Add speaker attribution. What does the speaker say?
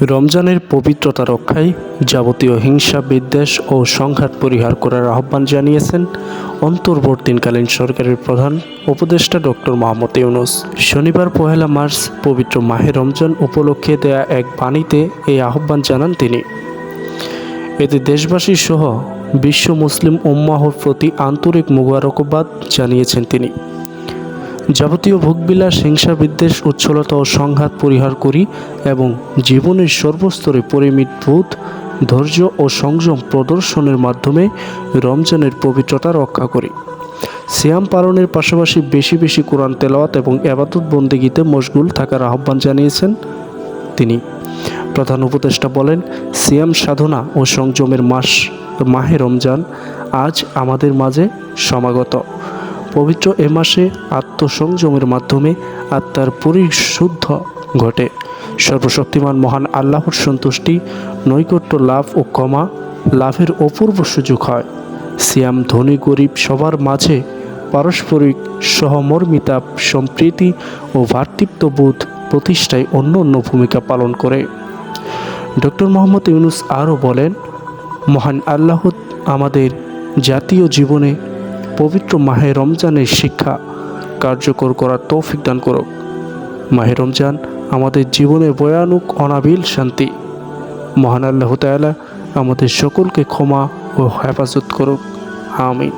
Speaker 1: রমজানের পবিত্রতা রক্ষায় যাবতীয় হিংসা বিদ্বেষ ও সংঘাত পরিহার করার আহ্বান জানিয়েছেন অন্তর্বর্তীকালীন সরকারের প্রধান উপদেষ্টা ডক্টর মোহাম্মদ ইউনুস। শনিবার পহেলা মার্চ পবিত্র মাহে রমজান উপলক্ষে দেয়া এক বাণীতে এই আহ্বান জানান তিনি। এতে দেশবাসী সহ বিশ্ব মুসলিম উম্মাহর প্রতি আন্তরিক মুবারকবাদ জানিয়েছেন তিনি। যাবতীয় ভোগবিলাস হিংসা বিদ্বেষ উচ্ছলতা ও সংঘাত পরিহার করি এবং জীবনের সর্বস্তরে পরিমিত বোধ ধৈর্য ও সংযম প্রদর্শনের মাধ্যমে রমজানের পবিত্রতা রক্ষা করি। সিয়াম পালনের পাশাপাশি বেশি বেশি কোরআন তেলাওয়াত এবং আবাদত বন্দেগীতে মশগুল থাকার আহ্বান জানিয়েছেন তিনি। প্রধান উপদেষ্টা বলেন, সিয়াম সাধনা ও সংযমের মাস, মাহে রমজান আজ আমাদের মাঝে সমাগত। পবিত্র এ মাসে আত্মসংযমের মাধ্যমে আত্মার পরিশুদ্ধ ঘটে। সর্বশক্তিমান মহান আল্লাহর সন্তুষ্টি, নৈকট্য লাভ ও ক্ষমা লাভের অপূর্ব সুযোগ হয়। সিয়াম ধনী গরিব সবার মাঝে পারস্পরিক সহমর্মিতা, সম্প্রীতি ও ভ্রাতৃত্ববোধ প্রতিষ্ঠায় অন্য অন্য ভূমিকা পালন করে। ডক্টর মোহাম্মদ ইউনুস আরও বলেন, মহান আল্লাহ আমাদের জাতীয় জীবনে পবিত্র মাহে রমজানের শিক্ষা কার্যকর করার তৌফিক দান করুক। মাহে রমজান আমাদের জীবনে ভয়ানক অনাবিল শান্তি। মহান আল্লাহ তালা আমাদের সকলকে ক্ষমা ও হেফাজত করুক। আমিন।